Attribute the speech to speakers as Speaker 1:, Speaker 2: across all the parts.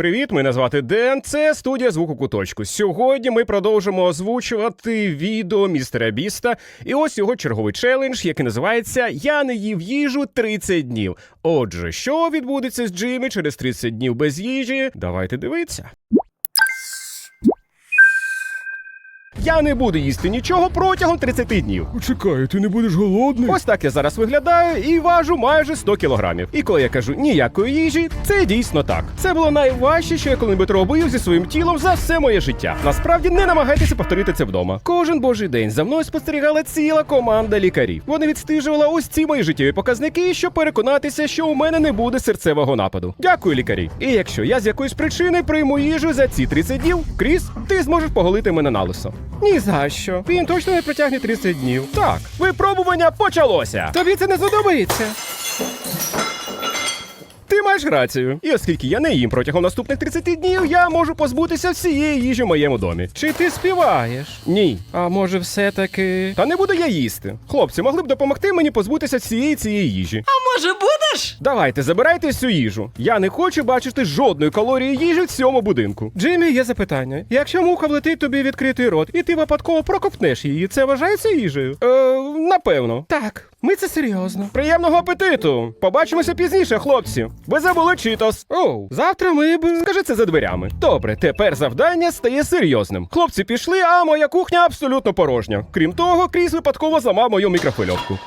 Speaker 1: Привіт, мене звати Ден. Це студія звуку куточку. Сьогодні ми продовжимо озвучувати відео містера Біста. І ось його черговий челендж, який називається Я не їв їжу 30 днів. Отже, що відбудеться з Джиммі через 30 днів без їжі? Давайте дивитися. Я не буду їсти нічого протягом 30 днів.
Speaker 2: Чекай, ти не будеш голодний?
Speaker 1: Ось так я зараз виглядаю і важу майже 100 кілограмів. І коли я кажу ніякої їжі, це дійсно так. Це було найважче, що я коли-небудь робив зі своїм тілом за все моє життя. Насправді не намагайтеся повторити це вдома. Кожен божий день за мною спостерігала ціла команда лікарів. Вони відстежували ось ці мої життєві показники, щоб переконатися, що у мене не буде серцевого нападу. Дякую, лікарі. І якщо я з якоїсь причини прийму їжу за ці 30 днів, Кріс, ти зможеш поголити мене на лисо. Ні за що. Він точно не протягне 30 днів. Так, випробування почалося. Тобі це не знадобиться. Ти маєш рацію. І оскільки я не їм протягом наступних 30 днів, я можу позбутися всієї їжі в моєму домі. Чи ти співаєш? Ні. А може, все-таки. Та не буду я їсти. Хлопці, могли б допомогти мені позбутися всієї цієї їжі.
Speaker 3: А може будеш?
Speaker 1: Давайте, забирайте всю їжу. Я не хочу бачити жодної калорії їжі в цьому будинку. Джиммі, є запитання. Якщо муха влетить тобі відкритий рот, і ти випадково проковтнеш її, це вважається їжею? Е, напевно. Так, ми це серйозно. Приємного апетиту! Побачимося пізніше, хлопці. Ви забули читос. Оу, завтра ми б. Скажи це за дверями. Добре, тепер завдання стає серйозним. Хлопці пішли, а моя кухня абсолютно порожня. Крім того, Кріс випадково зламав мою мікрохвильовку.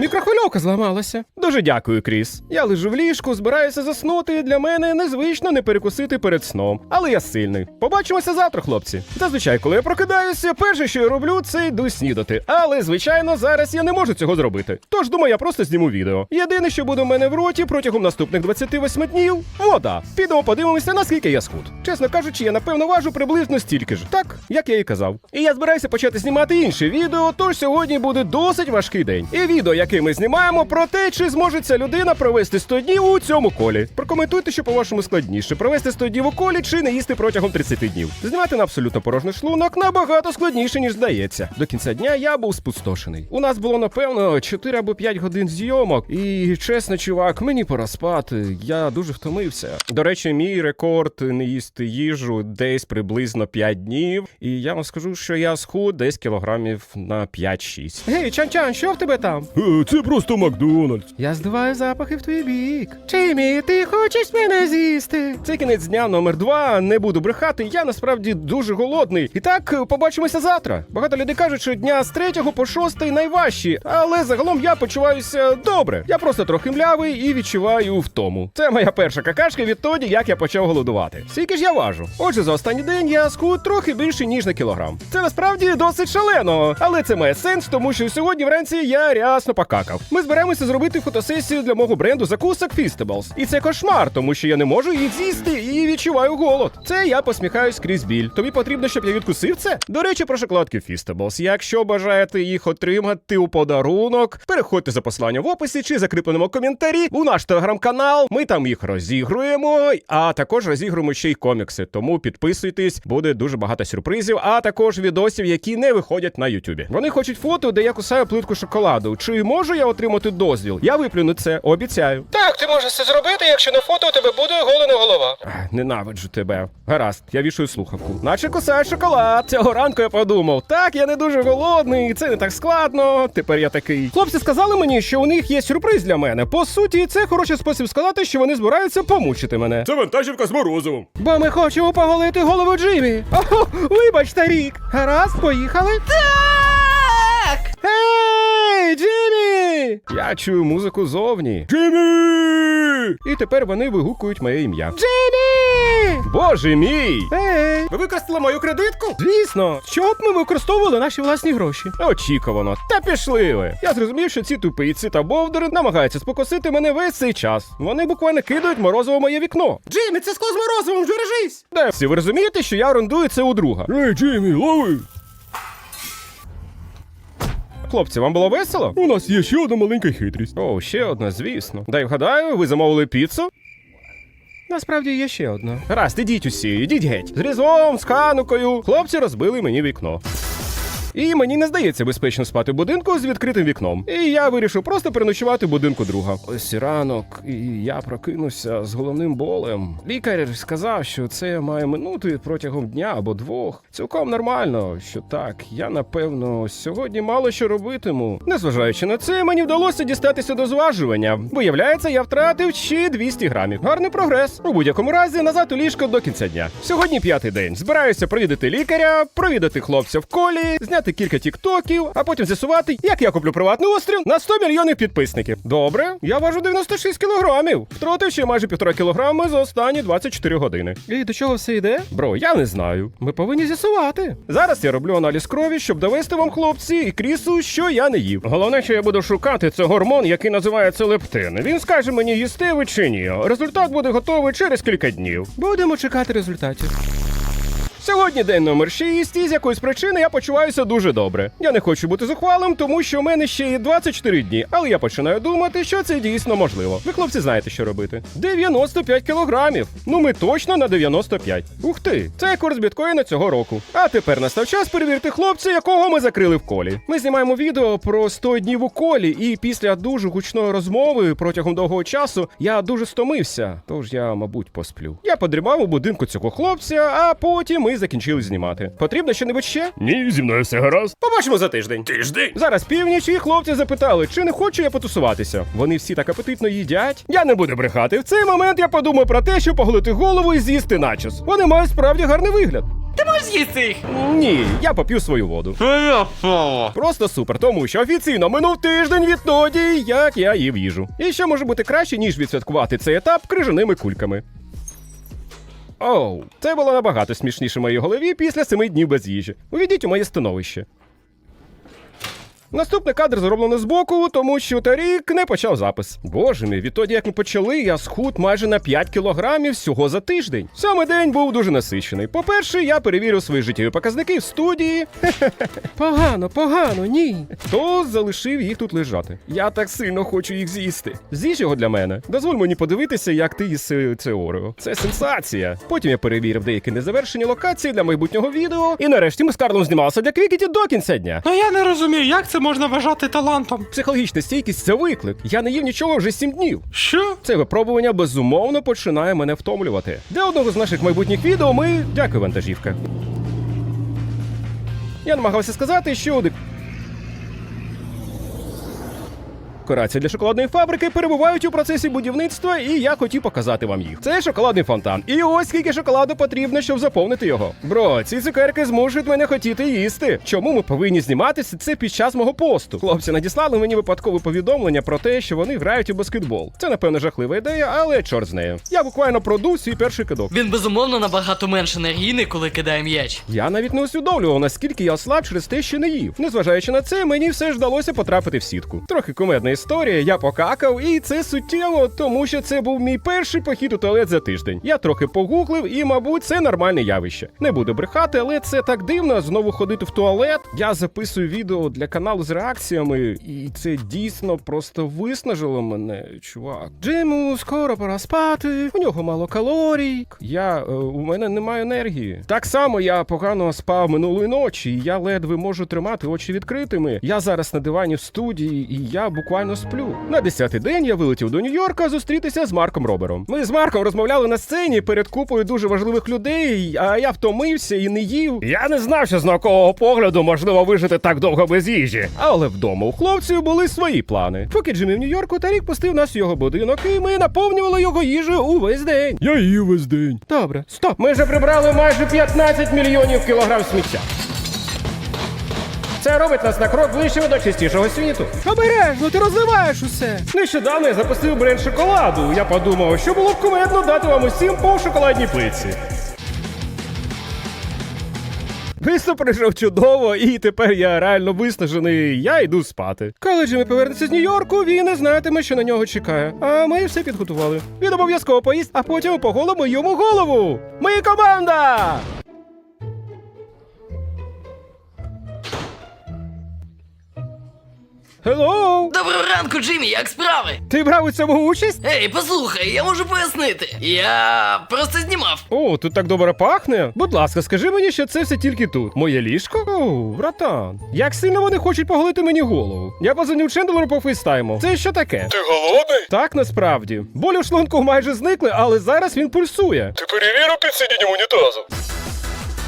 Speaker 1: Мікрохвильовка зламалася. Дуже дякую, Кріс. Я лежу в ліжку, збираюся заснути. Для мене незвично не перекусити перед сном. Але я сильний. Побачимося завтра, хлопці. Зазвичай, коли я прокидаюся, перше, що я роблю, це йду снідати. Але звичайно, зараз я не можу цього зробити. Тож думаю, я просто зніму відео. Єдине, що буде в мене в роті протягом наступних 28 днів вода. Підемо подивимося, наскільки я схуд. Чесно кажучи, я напевно важу приблизно стільки ж, так як я і казав. І я збираюся почати знімати інше відео, тож сьогодні буде досить важкий день. І відео, яке ми знімаємо, про те, чи зможе ця людина провести 100 днів у цьому колі. Прокоментуйте, що по-вашому складніше провести 100 днів у колі чи не їсти протягом 30 днів. Знімати на абсолютно порожній шлунок набагато складніше, ніж здається. До кінця дня я був спустошений. У нас було напевно 4 або 5 годин зйомок, і чесно, чувак, мені пора спати. Я дуже втомився. До речі, мій рекорд не їсти їжу десь приблизно 5 днів. І я вам скажу, що я схуд десь кілограмів на 5-6. Гей, Чан-Чан, що в тебе там?
Speaker 2: Е, Це просто Макдональдс.
Speaker 1: Я здуваю запахи в твій бік. Чимі, ти хочеш мене з'їсти? Це кінець дня номер два. Не буду брехати. Я насправді дуже голодний. І так побачимося завтра. Багато людей кажуть, що дня з третього по шостий найважчі, але загалом я почуваюся добре. Я просто трохи млявий і відчуваю втому. Це моя перша какашка відтоді, як я почав голодувати. Скільки ж я важу? Отже, за останній день я схуд трохи більше ніж на кілограм. Це насправді досить шалено, але це має сенс, тому що сьогодні вранці я рясно покакав. Ми збираємося зробити фотосесію для мого бренду закусок Фістеблс. І це кошмар, тому що я не можу їх з'їсти відчуваю голод. Це я посміхаюсь крізь біль. Тобі потрібно, щоб я відкусив це? До речі, про шоколадки Feastables. Якщо бажаєте їх отримати у подарунок, переходьте за посиланням в описі чи закріпленому коментарі у наш телеграм-канал. Ми там їх розігруємо, а також розігруємо ще й комікси. Тому підписуйтесь, буде дуже багато сюрпризів, а також відосів, які не виходять на Ютубі. Вони хочуть фото, де я кусаю плитку шоколаду. Чи можу я отримати дозвіл? Я виплюну це, обіцяю. Так, ти можеш це зробити, якщо на фото у тебе буде голена голова. Ненавиджу тебе. Гаразд, я вішаю слухавку. Наче кусаю шоколад. Цього ранку я подумав. Так, я не дуже голодний, це не так складно. Тепер я такий. Хлопці сказали мені, що у них є сюрприз для мене. По суті, це хороший спосіб сказати, що вони збираються помучити мене.
Speaker 2: Це вантажівка з морозивом.
Speaker 1: Бо ми хочемо поголити голову Джиммі. О, вибач, старік. Гаразд, поїхали.
Speaker 3: Так!
Speaker 1: Джиммі! Я чую музику зовні.
Speaker 2: Джиммі!
Speaker 1: І тепер вони вигукують моє ім'я. Джиммі! Боже мій! Ей! Ви використали мою кредитку? Звісно, чого б ми використовували наші власні гроші? Очікувано. Та пішли ви. Я зрозумів, що ці тупиці та бовдери намагаються спокусити мене весь цей час. Вони буквально кидають морозиво моє вікно. Джиммі, це скло з морозивом, вже режись! Де всі ви розумієте, що я орендую це у друга?
Speaker 2: Ей, Джиммі, лови!
Speaker 1: Хлопці, вам було весело?
Speaker 2: У нас є ще одна маленька хитрість.
Speaker 1: О, ще одна, звісно. Дай вгадаю, ви замовили піцу? Насправді є ще одна. Гаразд, ідіть усі, ідіть геть. З різом, з ханукою. Хлопці розбили мені вікно. І мені не здається безпечно спати в будинку з відкритим вікном. І я вирішив просто переночувати в будинку друга. Ось ранок, і я прокинувся з головним болем. Лікар сказав, що це має минути протягом дня або двох. Цілком нормально, що так. Я напевно сьогодні мало що робитиму. Незважаючи на це, мені вдалося дістатися до зважування. Виявляється, я втратив ще 200 грамів. Гарний прогрес. У будь-якому разі назад у ліжко до кінця дня. Сьогодні п'ятий день. Збираюся провідати лікаря, провідати хлопця в колі, зняти кілька тіктоків, а потім з'ясувати, як я куплю приватний острів на 100 мільйонів підписників. Добре, я важу 96 кілограмів. Втратив ще майже півтора кілограми за останні 24 години. І до чого все йде? Бро, я не знаю. Ми повинні з'ясувати. Зараз я роблю аналіз крові, щоб довести вам, хлопці, і крісу, що я не їв. Головне, що я буду шукати, це гормон, який називається лептин. Він скаже мені, їсти ви чи ні. Результат буде готовий через кілька днів. Будемо чекати результатів. Сьогодні день номер 6, і з якоїсь причини я почуваюся дуже добре. Я не хочу бути зухвалим, тому що в мене ще є 24 дні, але я починаю думати, що це дійсно можливо. Ви, хлопці, знаєте, що робити. 95 кілограмів. Ну ми точно на 95. Ух ти, це курс біткоїна цього року. А тепер настав час перевірити хлопця, якого ми закрили в колі. Ми знімаємо відео про 100 днів у колі, і після дуже гучної розмови протягом довгого часу я дуже стомився. Тож я, мабуть, посплю. Я подрімав у будинку цього хлопця, а потім ми закінчили знімати. Потрібно що-небудь ще?
Speaker 2: Ні, зі мною все гаразд.
Speaker 1: Побачимо за тиждень.
Speaker 2: Тиждень.
Speaker 1: Зараз північ, і хлопці запитали, чи не хочу я потусуватися. Вони всі так апетитно їдять. Я не буду брехати. В цей момент я подумав про те, щоб поголити голову і з'їсти начос. Вони мають справді гарний вигляд.
Speaker 3: Ти можеш з'їсти їх?
Speaker 1: Ні, я поп'ю свою воду. Просто супер, тому що офіційно минув тиждень відтоді, як я їв їжу. І що може бути краще, ніж відсвяткувати цей етап крижаними кульками. Оу, це було набагато смішніше в моїй голові після семи днів без їжі. Увійдіть у моє становище. Наступний кадр зроблено збоку, тому що Тарік не почав запис. Боже мій, відтоді як ми почали, я схуд майже на 5 кілограмів всього за тиждень. Сьомий день був дуже насичений. По-перше, я перевірив свої життєві показники в студії. Погано, погано, ні. То залишив їх тут лежати. Я так сильно хочу їх з'їсти. З'їж його для мене. Дозволь мені подивитися, як ти їси це Орео. Це сенсація. Потім я перевірив деякі незавершені локації для майбутнього відео. І нарешті ми з Карлом знімалися для Квікіті до кінця дня.
Speaker 4: Ну я не розумію, як це можна вважати талантом.
Speaker 1: Психологічна стійкість це виклик. Я не їв нічого вже сім днів.
Speaker 4: Що?
Speaker 1: Це випробування безумовно починає мене втомлювати. Для одного з наших майбутніх відео ми дякую, вантажівка. Я намагався сказати, що Декорації для шоколадної фабрики перебувають у процесі будівництва, і я хотів показати вам їх. Це шоколадний фонтан. І ось скільки шоколаду потрібно, щоб заповнити його. Бро, ці цукерки змушують мене хотіти їсти. Чому ми повинні зніматися це під час мого посту? Хлопці надіслали мені випадкове повідомлення про те, що вони грають у баскетбол. Це напевно жахлива ідея, але чорт з нею. Я буквально продув свій перший кидок.
Speaker 3: Він безумовно набагато менш енергійний, коли кидає м'яч.
Speaker 1: Я навіть не усвідомлював, наскільки я ослаб через те, що не їв. Незважаючи на це, мені все ж вдалося потрапити в сітку. Трохи кумедна історія, я покакав, і це суттєво, тому що це був мій перший похід у туалет за тиждень. Я трохи погуглив, і, мабуть, це нормальне явище. Не буду брехати, але це так дивно знову ходити в туалет. Я записую відео для каналу з реакціями, і це дійсно просто виснажило мене, чувак. Джиму скоро пора спати, у нього мало калорій. Я е, у мене немає енергії. Так само я погано спав минулої ночі, і я ледве можу тримати очі відкритими. Я зараз на дивані в студії, і я буквально сплю. На десятий день я вилетів до Нью-Йорка зустрітися з Марком Робером. Ми з Марком розмовляли на сцені перед купою дуже важливих людей, а я втомився і не їв. Я не знав, що з наукового погляду можливо вижити так довго без їжі. Але вдома у хлопців були свої плани. Поки Джиммі в Нью-Йорку, Тарік пустив нас в його будинок, і ми наповнювали його їжею увесь день.
Speaker 2: Я їв весь день.
Speaker 1: Добре, стоп. Ми вже прибрали майже 15 мільйонів кілограм сміття. Це робить нас на крок ближче до чистішого світу. Обережно, ти розливаєш усе. Нещодавно я запустив бренд шоколаду. Я подумав, що було б кумедно дати вам усім по шоколадній плитці. Виступ пройшов чудово, і тепер я реально виснажений. Я йду спати. Коли Джиммі повернеться з Нью-Йорку, він не знатиме, що на нього чекає. А ми все підготували. Він обов'язково поїсть, а потім поголимо йому голову. Ми команда! Hello!
Speaker 3: Доброго ранку, Джиммі, як справи?
Speaker 1: Ти брав у цьому участь?
Speaker 3: Ей, послухай, я можу пояснити. Я просто знімав.
Speaker 1: О, тут так добре пахне. Будь ласка, скажи мені, що це все тільки тут. Моє ліжко? О, братан. Як сильно вони хочуть поголити мені голову. Я позвонив Чендлеру по фейстайму. Це що таке?
Speaker 2: Ти голодний?
Speaker 1: Так, насправді. Болі в шлунку майже зникли, але зараз він пульсує.
Speaker 2: Ти перевірив підсидіння унітазу?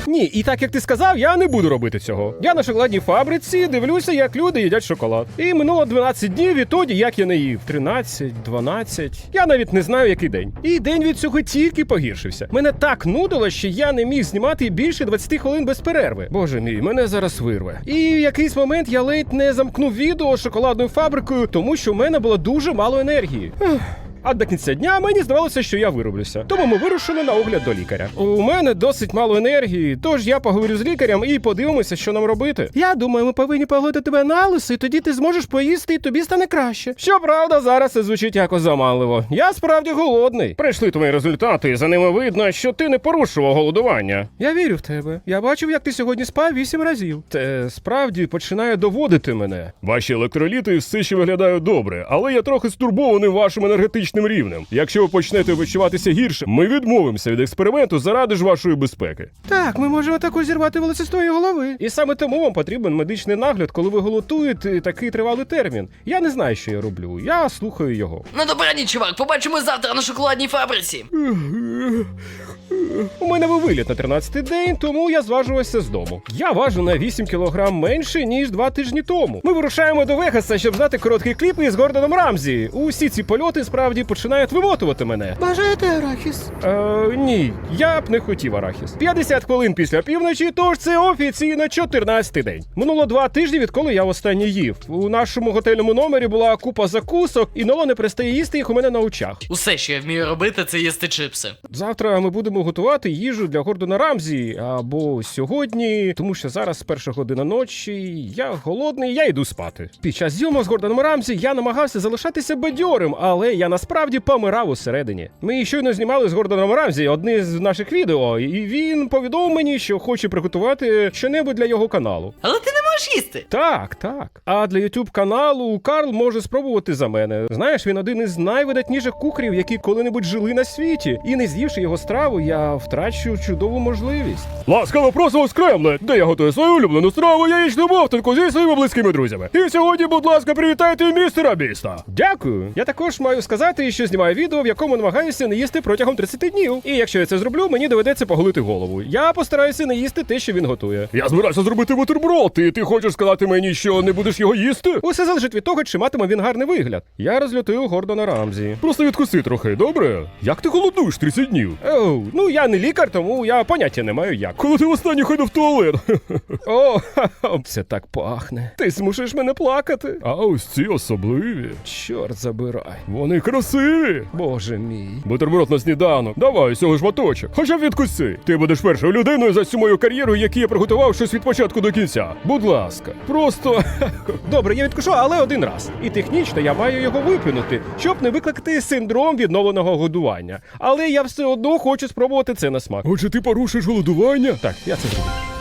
Speaker 1: Ні, і так як ти сказав, я не буду робити цього. Я на шоколадній фабриці дивлюся, як люди їдять шоколад. І минуло 12 днів відтоді, як я не їв. 13, 12. Я навіть не знаю, який день. І день від цього тільки погіршився. Мене так нудило, що я не міг знімати більше 20 хвилин без перерви. Боже мій, мене зараз вирве. І в якийсь момент я ледь не замкнув відео з шоколадною фабрикою, тому що в мене було дуже мало енергії. Ех. А до кінця дня мені здавалося, що я вироблюся. Тому ми вирушили на огляд до лікаря. У мене досить мало енергії, тож я поговорю з лікарем і подивимося, що нам робити. Я думаю, ми повинні погодити тебе на лисо, і тоді ти зможеш поїсти, і тобі стане краще. Щоправда, зараз це звучить якось заманливо. Я справді голодний. Прийшли твої результати, і за ними видно, що ти не порушував голодування. Я вірю в тебе. Я бачив, як ти сьогодні спав вісім разів. Це справді починає доводити мене.
Speaker 2: Ваші електроліти все ще виглядають добре, але я трохи стурбований вашим енергетичним рівнем. Якщо ви почнете відчуватися гірше, ми відмовимося від експерименту заради ж вашої безпеки.
Speaker 1: Так, ми можемо також зірвати волосся з твоєї голови. І саме тому вам потрібен медичний нагляд, коли ви голотуєте такий тривалий термін. Я не знаю, що я роблю. Я слухаю його.
Speaker 3: Ну добрані, чувак, побачимо завтра на шоколадній фабриці.
Speaker 1: У мене був виліт на 13-й день, тому я зважувався з дому. Я важу на 8 кілограм менше, ніж два тижні тому. Ми вирушаємо до Вегаса, щоб знати короткий кліп із Гордоном Рамзі. Усі ці польоти справді починають вимотувати мене.
Speaker 5: Бажаєте арахіс?
Speaker 1: Е, ні, я б не хотів арахіс. 50 хвилин після півночі, тож це офіційно 14-й день. Минуло два тижні, відколи я останнє їв. У нашому готельному номері була купа закусок, і Ноло не перестає їсти їх у мене на очах.
Speaker 3: Усе, що я вмію робити, це їсти чипси.
Speaker 1: Завтра ми будемо готувати їжу для Гордона Рамзі або сьогодні, тому що зараз перша година ночі. Я голодний, я йду спати. Під час зйомок з Гордоном Рамзі я намагався залишатися бадьорим, але я насправді помирав усередині. Ми щойно знімали з Гордоном Рамзі одне з наших відео, і він повідомив мені, що хоче приготувати щонебудь для його каналу.
Speaker 3: Але ти не можеш їсти.
Speaker 1: Так, так. А для YouTube каналу Карл може спробувати за мене. Знаєш, він один із найвидатніших кухарів, які коли-небудь жили на світі. І не з'ївши його страву, я втрачу чудову можливість.
Speaker 2: Ласкаво просимо з Кремле, де я готую свою улюблену страву яєчну бовтанку зі своїми близькими друзями. І сьогодні, будь ласка, привітайте містера Біста.
Speaker 1: Дякую. Я також маю сказати, що знімаю відео, в якому намагаюся не їсти протягом 30 днів. І якщо я це зроблю, мені доведеться поголити голову. Я постараюся не їсти те, що він готує.
Speaker 2: Я збирався зробити бутерброд, і ти хочеш сказати мені, що не будеш його їсти?
Speaker 1: Усе залежить від того, чи матиме він гарний вигляд. Я розлютую Гордона Рамзі.
Speaker 2: Просто відкуси трохи, добре? Як ти голодуєш 30 днів?
Speaker 1: Оу, ну я не лікар, тому я поняття не маю як.
Speaker 2: Коли ти востаннє ходив в туалет?
Speaker 1: О, ха-ха, це так пахне. Ти змушуєш мене плакати.
Speaker 2: А ось ці особливі.
Speaker 1: Чорт забирай.
Speaker 2: Вони красиві.
Speaker 1: Боже мій.
Speaker 2: Бутерброд на сніданок. Давай цього жматочок. Хоча б відкуси. Ти будеш першою людиною за всю мою кар'єру, якій я приготував щось від початку до кінця. Будь ласка, просто
Speaker 1: Добре, я відкушу, але один раз. І технічно я маю його виплюнути, щоб не викликати синдром відновленого годування. Але я все одно хочу спробувати це на смак.
Speaker 2: Отже, ти порушиш голодування?
Speaker 1: Так, я це зроблю.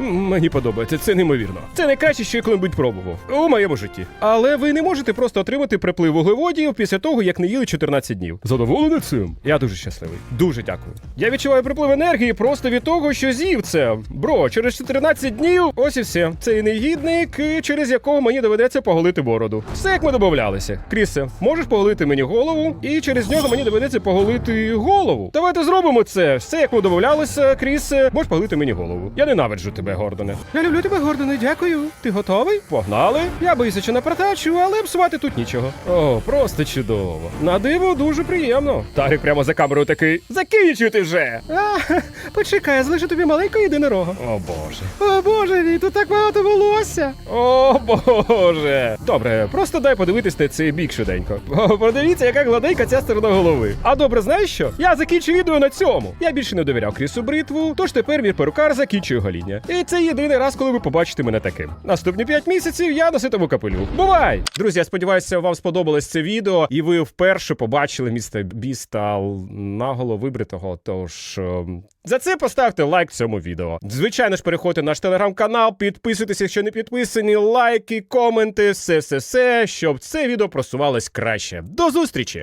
Speaker 1: Мені подобається, це неймовірно. Це найкраще, що я коли-небудь пробував у моєму житті. Але ви не можете просто отримати приплив вуглеводів після того, як не їли 14 днів.
Speaker 2: Задоволений цим?
Speaker 1: Я дуже щасливий. Дуже дякую. Я відчуваю приплив енергії просто від того, що з'їв це. Бро, через 14 днів ось і все. Цей негідник, через якого мені доведеться поголити бороду. Все як ми домовлялися. Крісе, можеш поголити мені голову, і через нього мені доведеться поголити голову. Давайте зробимо це. Все як ми домовлялися, Крісе, можеш поголити мені голову. Я ненавиджу тебе, Гордоне. Я люблю тебе, Гордоне, дякую. Ти готовий? Погнали. Я боюся, що напортачу, але псувати тут нічого. О, просто чудово. На диво дуже приємно. Тарик прямо за камерою такий. Закінчуйте вже! А, почекай, я залишу тобі маленького єдинорога. О боже. О боже мій, тут так багато волосся. О боже. Добре, просто дай подивитись на цей бік швиденько. О, подивіться, яка гладенька ця сторона голови. А добре, знаєш що? Я закінчу відео на цьому. Я більше не довіряв Крісу бритву, тож тепер мій перукар закінчує гоління. І І це єдиний раз, коли ви побачите мене таким. Наступні 5 місяців я носитиму капелюх. Бувай! Друзі, я сподіваюся, вам сподобалось це відео, і ви вперше побачили містер Біста наголо вибритого. Тож ем, за це поставте лайк цьому відео. Звичайно ж, переходьте на наш телеграм-канал, підписуйтесь, якщо не підписані, лайки, коменти, все, все, все, щоб це відео просувалось краще. До зустрічі!